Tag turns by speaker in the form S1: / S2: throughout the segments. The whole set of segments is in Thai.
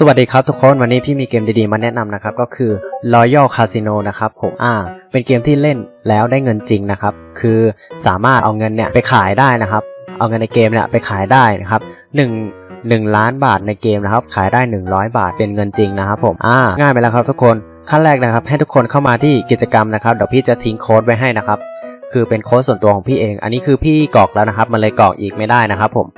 S1: สวัสดีครับทุกคนวันนี้พี่มีเกมดีๆมาแนะนำนะครับก็คือ Royal Casino นะครับผมอ่าเป็นเกมที่เล่นแล้วได้เงินจริงนะครับคือสามารถเอาเงินเนี่ยไปขายได้นะครับ เอาเงินในเกมเนี่ยไปขายได้นะครับ1 1ล้านบาทในเกมนะครับขายได้ 100 บาทเป็นเงินจริงนะครับผมอ่าง่ายไปแล้วครับทุกคนขั้นแรกนะครับ ให้ทุกคนเข้ามาที่กิจกรรมนะครับเดี๋ยวพี่จะทิ้งโค้ดไว้ให้นะครับคือเป็นโค้ดส่วนตัวของพี่เอง อันนี้คือพี่กรอกแล้วนะครับมันเลยกรอกอีกไม่ได้นะครับผม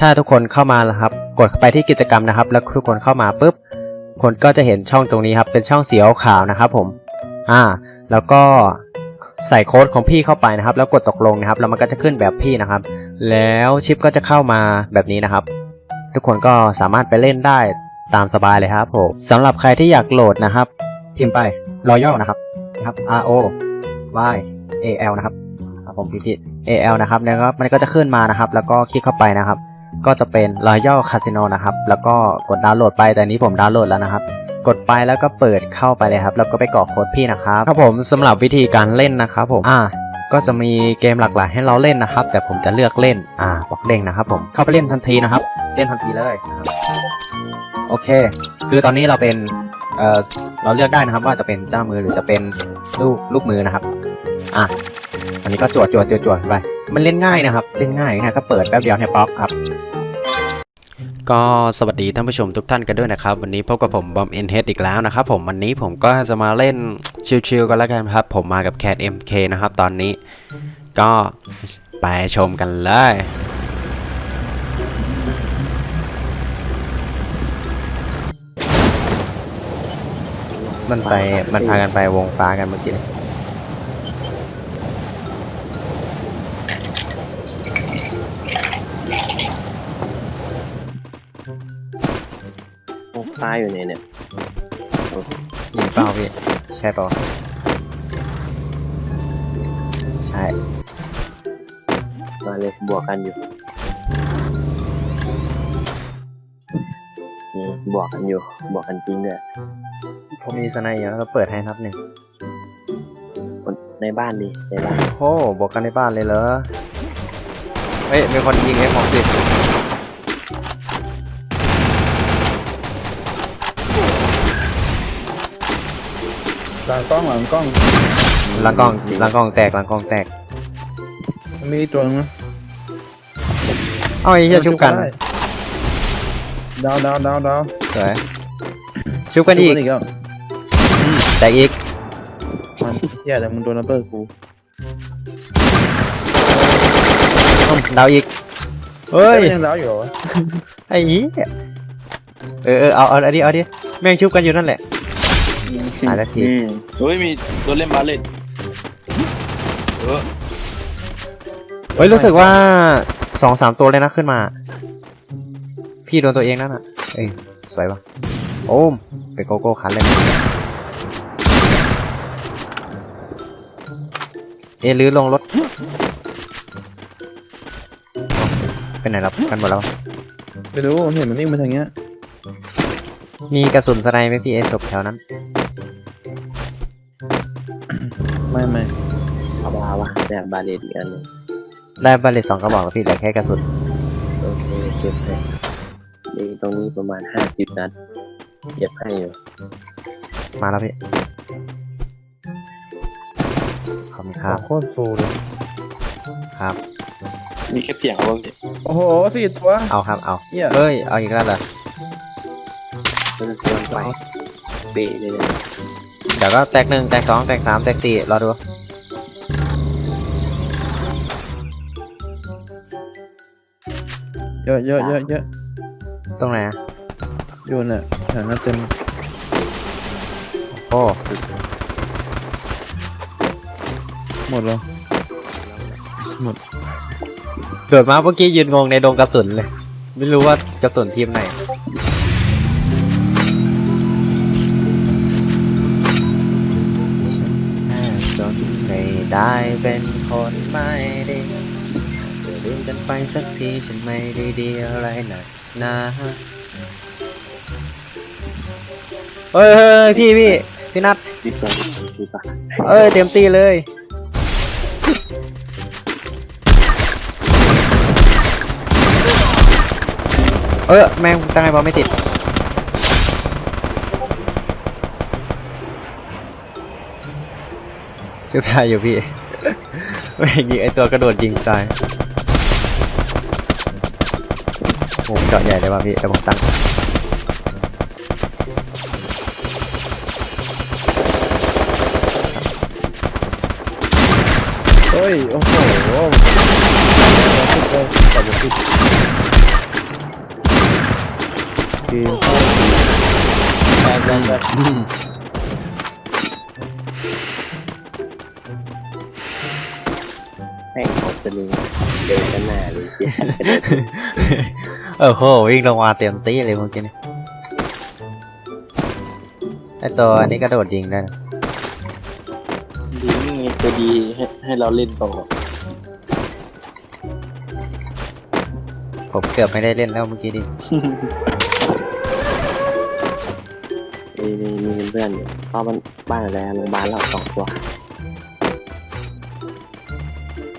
S1: ถ้าทุกคนเข้ามาแล้วครับ กดไปที่กิจกรรมนะครับ แล้วทุกคนเข้ามาปุ๊บ คนก็จะเห็นช่องตรงนี้ครับ เป็นช่องสีขาวนะครับผม อ่า แล้วก็ใส่โค้ดของพี่เข้าไปนะครับ แล้วกดตกลงนะครับ แล้วมันก็จะขึ้นแบบพี่นะครับ แล้วชิปก็จะเข้ามาแบบนี้นะครับ ทุกคนก็สามารถไปเล่นได้ตามสบายเลยครับผมสำหรับใครที่อยากโหลดนะครับ พิมพ์ไป Royal นะครับนะครับ R O Y A L นะครับผมผิดๆ A L นะครับแล้วก็มันก็จะขึ้นมานะครับ แล้วก็คลิกเข้าไปนะครับ ก็จะเป็น Royal Casino นะครับ แล้วก็กดดาวน์โหลดไป แต่อันนี้ผมดาวน์โหลดแล้วนะครับ กดไปแล้วก็เปิดเข้าไปเลยครับ แล้วก็ไปกรอกโค้ดพี่นะครับครับผมสำหรับวิธีการเล่นนะครับผม อ่า ก็จะมีเกมหลากหลายให้เราเล่นนะครับ แต่ผมจะเลือกเล่น อ่าบอกเด้งนะครับผม เข้าไปเล่นทันทีนะครับ เล่นทันทีเลยนะครับ โอเค คือตอนนี้เราเป็น เอ่อ เราเลือกได้นะครับว่าจะเป็นเจ้ามือหรือจะเป็นลูกลูกมือนะครับ อะ อันนี้ก็จวดจวดจวดจวดไป มันเล่นง่ายนะครับ เล่นง่ายนะก็เปิดแป๊บเดียวเนี่ยป๊อปครับ ก็สวัสดีท่านผู้ชมทุกท่านกันด้วยนะครับ วันนี้พบกับผมบอมเอ็นเฮดอีกแล้วนะครับผมวันนี้ผมก็จะมาเล่นชิลๆกันแล้วกันครับ ผมมากับแค t MK นะครับตอนนี้ ก็ไปชมกันเลยมันไปมันพากันไปวงฟ้ากันเมื่อกี้
S2: โอ้ฟ้าอยู่ไหนเนี่ย
S1: มีเปล่าพี่ใช่เปล่าใช่
S2: มาเลยบวกกันอยู่อืมบวกกันอยู่บวกกันจริงเนี่ย
S1: ผมมีสไนอยู่แล้วก็เปิดให้นับหนึ่ง
S2: คนในบ้านดิในบ้าน
S1: โอ้บอกกันในบ้านเลยเหรอเฮ้ยมีคนยิงไอ้ผมสิ
S3: หลังกล้องหลังกล้อง
S1: หลังกล้องหลังกล้องแตกหลังกล้องแตก
S3: มันมีตัวนึงนะ
S1: เอาไอ้เหี้ยชุบกัน
S3: ดาวดาวดาวดาว
S1: สวยชุบกันอีก
S3: อีกแล้ว
S1: แตกอีก
S3: มันแย่แต่มึงโดนระเบิดกู
S1: อ้าวดาวอีกเฮ้ย
S3: ยังดาวอยู่เหรอวะ
S1: ไอ้เหี้ยเออเออเอาเอาเอาดิเอาดิแม่งชุบกันอยู่นั่นแหละ หายแล้วที
S4: อืมเฮ้ยมีตัวเล่นบาสเล่นเออ
S1: เฮ้ยรู้สึกว่าสองสามตัวเลยนะขึ้นมา พี่โดนตัวเองนั่นอะ เอ้ยสวยปะโอ้มเป็นโกโก้คันเลยเอยลื้อลงรถเอ้าไปไหนแล้วกันหมดแล้ว
S3: ไม่รู้เห็นมันวิ่งมาทางเนี้ย
S1: มีกระสุนสไนไหมพี่เอศพแถวนั้น
S3: ไม่ไม่
S2: เอาบาวะแบบบาเลตอีกอันหนึง
S1: ได้บาเลตสองกระบอกแล้วพี่เหลือแค่กระสุน
S2: โอเคเก็บให้นี่ตรงนี้ประมาณห้าสิบนัดเก็บให้อยู่
S1: มาแล้วพี่ขอบคุณครับ
S3: โคตรฟูเลย
S1: ครับ
S4: มีแค่เสียงเขาบ้างดิ
S3: โอ้โหสี่ตัว
S1: เอาครับเอา
S3: เหี้ย
S1: เฮ้ยเอาอีกแล้วเหรอ
S2: มันชวนไปเบะเลยเนี่ย
S1: เดี๋ยวก็แตกหนึ่งแตกสองแตกสามแตกสี่รอดู
S3: เยอะเยอะเยอะเยอะ
S1: ตรงไหนอะ
S3: อยู่เนี่ยแถวนั้นเต็ม
S1: โอ้
S3: หมดแล้ว
S1: เกิดมาเมื่อกี้ยืนงงในดงกระสุนเลย ไม่รู้ว่ากระสุนทีมไหน ได้เป็นคนไม่ดีจะลืมกันไปสักทีฉันไม่ได้ดีอะไรหนักหนาเฮ้ยเฮ้ยพี่พี่พี่นัท
S2: ดีกว่าดีกว่า
S1: เอ้ยเต็มตีเลย เออแม่งตั้งไงบอลไม่ติด ชุบได้อยู่พี่ ไม่ยิงไอตัวกระโดดยิงตายโอ้เจาะใหญ่เลยว่ะพี่แต่ผมตั้ง
S3: เฮ้ย โอ้โหตัดบุกเกมเข้าดี
S4: แอบแอบแอบ
S2: ให้เขาจะลิงเดินกันหน้าเลยเสีย
S1: เออโหวิ่งลงมาเต็มตีเลยเมื่อกี้นี่ไอตัวนี้กระโดดยิงได้นะ
S4: ดีนี่ไงตัวดีให้ให้เราเล่นต่อ
S1: ผมเกือบไม่ได้เล่นแล้วเมื่อกี้ดิ
S2: มีมีมีเพื่อนอยู่เข้าบ้านบ้านอะไรโรงพยาบาลแล้วสองตัว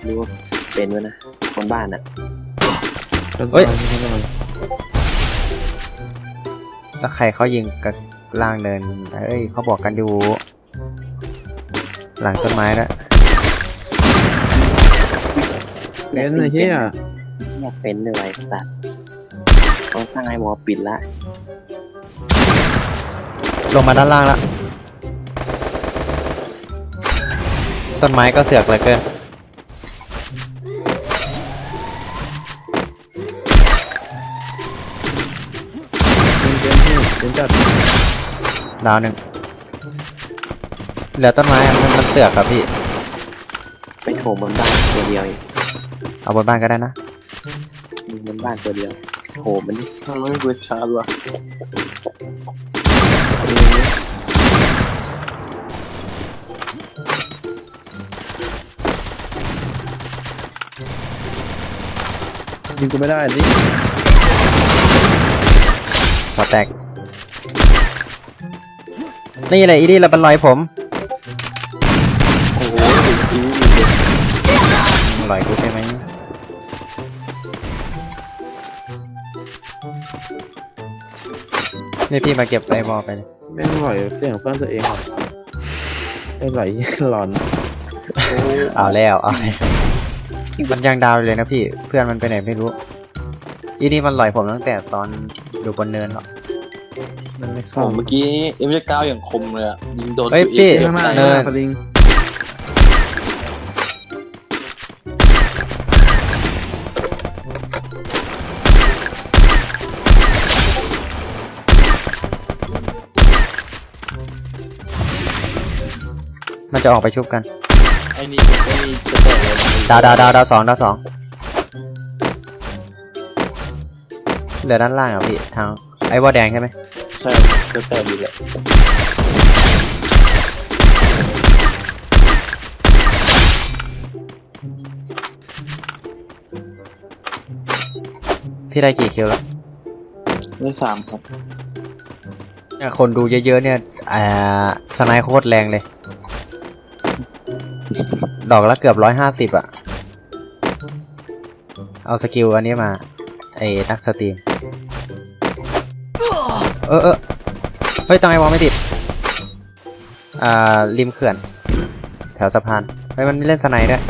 S2: รู้ว่าเป็นวะนะ คนบ้านอะ
S1: เฮ้ย แล้วใครเขายิงกับล่างเนินเอ้ยเขาบอกกันอยู่ หลังต้นไม้แล้ว
S3: เป็นไอ้เหี้ย
S2: อยากเป็นเลยไอ้สัตว์ต้องสร้างไอ้หมอปิดละ
S1: ลงมาด้านล่างแล้วต้นไม้ก็เสือกเหลือเกิน
S3: เป็นเป็นที่เป็นจัด
S1: ดาวหนึ่งเหลือต้นไม้อะมันมันเสือกครับพี่
S2: ไปโถมบนบ้านตัวเดียวเอง
S1: เอาบนบ้านก็ได้นะ
S2: มีบนบ้านตัวเดียวโถมมันดิ
S4: มันไม่เปิดชาร์จว่ะ
S3: ยิงกูไม่ได้ดิ
S1: หัวแตก นี่เลยอีนี่เราเป็นรอยผม
S4: โอ้โหถึงทีนี้มีเด็ก
S1: รอยกูใช่ไหมนี่พี่มาเก็บไอบอไปเลย
S3: ไม่ไหวเสียงเพื่อนตัวเองหรอกไอ้ไหลหลอน
S1: เอาแล้วเอาแล้วมันยังดาวเลยนะพี่ เพื่อนมันไปไหนไม่รู้อีนี่มันลอยผมตั้งแต่ตอนอยู่บนเนินหรอ
S3: มันไม่
S4: โอ้
S3: เข้า
S4: โหเมื่อกี้เอ็มเก้าอย่างคมเลยอะยิงโดน
S1: เฮ้ย
S4: ตัว
S1: พี่
S4: เอง
S3: ข้างหน้า
S1: เนิ
S3: ข้างหน้านสลิง
S1: มันจะออกไปชุบกัน
S4: ไอ้นี่ไอ้นี่จะแตกเลย
S1: ดาวดาวดาวดาวสองดาวสองเหลือด้านล่างอะพี่ทางไอ้วอลแดงใช่ไหม
S4: ใช่จะแตกอยู่แหละ
S1: พี่ได้กี่คิวแล้ว
S4: ได้สามครับ
S1: เนี่ยคนดูเยอะๆเนี่ยอ่าสไนด์โคตรแรงเลย ดอกละเกือบร้อยห้าสิบอะเอาสกิลอันนี้มา ไอ้นักสตรีม เออเออเฮ้ยตังไอวอลไม่ติด อ่า ริมเขื่อน แถวสะพาน เฮ้ย มันไม่เล่นสไนด์ด้วย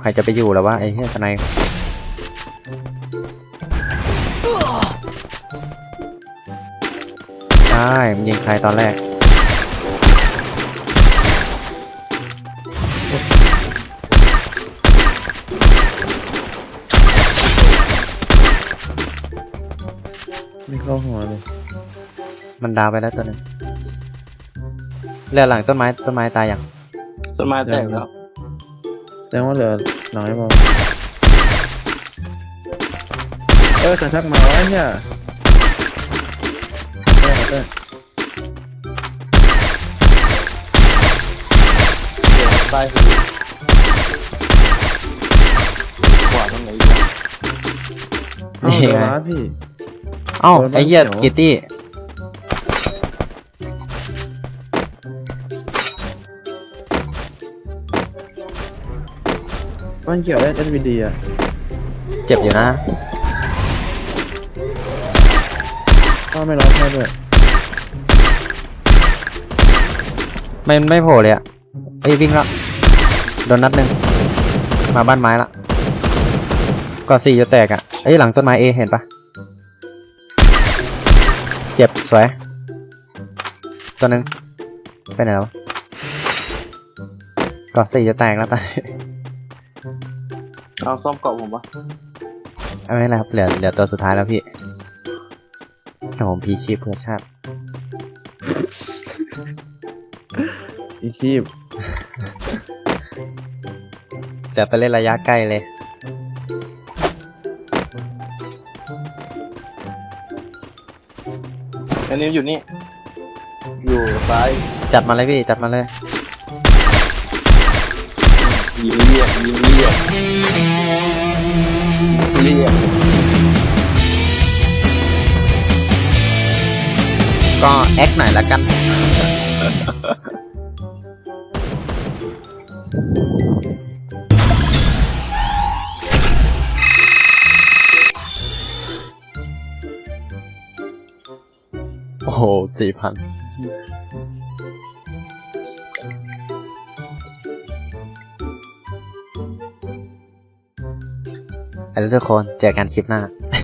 S1: ใครจะไปอยู่แล้ววะไอ้เหี้ยสไนด์ใช่มันยิงใครตอนแรก
S3: มั
S1: นดาวไปแล้วตัวหนึงเรือหลังต้นไม้ต้นไม้ตายยัง
S4: ต้นไม้แตกแล้ว
S3: แสดงว่าเหลือหลังไอ้บอลเออสัญชักมาไว้เนี่ยเต้เต้
S4: เดี๋ยวใต้คือขวาตรงไหนอีกวะ
S3: เอ้า
S1: นี่
S3: เดี๋ยว
S1: ไง
S3: ร้านพี่
S1: เอ้า
S3: โดนบ้าน
S1: ไอ้เหี้ย
S3: เขียว
S1: กิตตี้
S3: มันเกี่ยวได้เอ็วีดีอะ
S1: เจ็บอยู่นะ
S3: ก็ไม่ร้องไห้ด้วย
S1: มันไม่โผล่เลยอะเอ้ยวิ่งละโดนนัดหนึ่งมาบ้านไม้ละก่อสี่จะแตกอะเอ้ยหลังต้นไม้เอเห็นปะเจ็บสวยตัวหนึ่งไปไหนแล้วก่อสี่จะแตกแล้วตอนนี้
S4: เอาซ่อมเกาะผมปะ
S1: เอาไม่เป็นไรครับ เหลือเหลือตัวสุดท้ายแล้วพี่แต่ผมพีชีพเพื่อชาติ
S3: อีชีพ
S1: จะไปเล่นระยะใกล้เลย
S4: อันนี้อยู่นี่ อยู่ซ้าย
S1: จัดมาเลยพี่ จัดมาเลย
S4: ยิง เรียกยิงเรียกเรียก
S1: ก็แอคหน่อยละกัน โอ้โหสี่พัน ไปแล้วทุกคน เจอกันคลิปหน้า